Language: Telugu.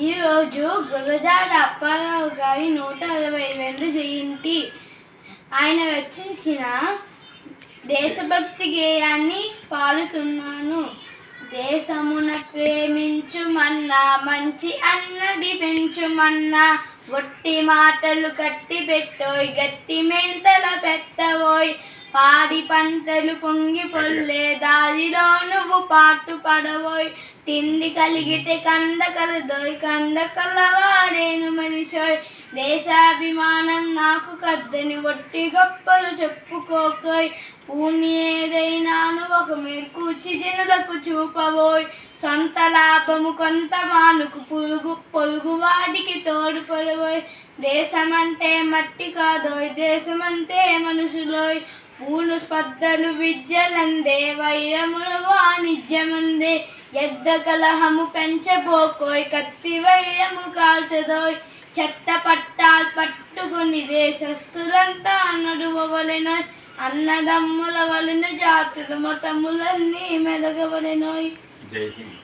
ఈరోజు గురజాడ అప్పారావు గారి నూట అరవై రెండు జయంతి. ఆయన రచించిన దేశభక్తి గేయాన్ని పాడుతున్నాను. దేశమున ప్రేమించుమన్నా మంచి అన్నది పెంచుమన్నా గొట్టి మాటలు కట్టి పెట్టోయ్ గట్టి మెంతల పెత్తవోయ్. పాడి పంటలు పొంగి పొల్లే దారిలోను పాటు పడవోయ్ తిండి కలిగితే కందకలదోయ్ కందకలవాడేను మనిషోయ్. దేశాభిమానం నాకు కద్దని ఒట్టి గొప్పలు చెప్పుకోకోయ్. పూని ఏదైనాను ఒక మేల్కూచి జనులకు చూపబోయ్. సొంత లాభము కొంత మానుకు పురుగు పొరుగు వాడికి తోడుపడబోయ్ దేశమంటే మట్టి కాదోయ్ దేశమంటే మనుషులోయ్. పూలు స్పర్ధలు విద్యలందే వాణిజ్యమందే ఎద్ద కలహము పెంచబోకోయ్ కత్తి వైరము కాల్చదోయ్. చెత్త పట్టాలు పట్టుకుని దేశస్తులంతా నడువవలెనోయ్. అన్నదమ్ముల వలన జాతులు మతములన్నీ మెలగవలెనోయ్. జై హింద్.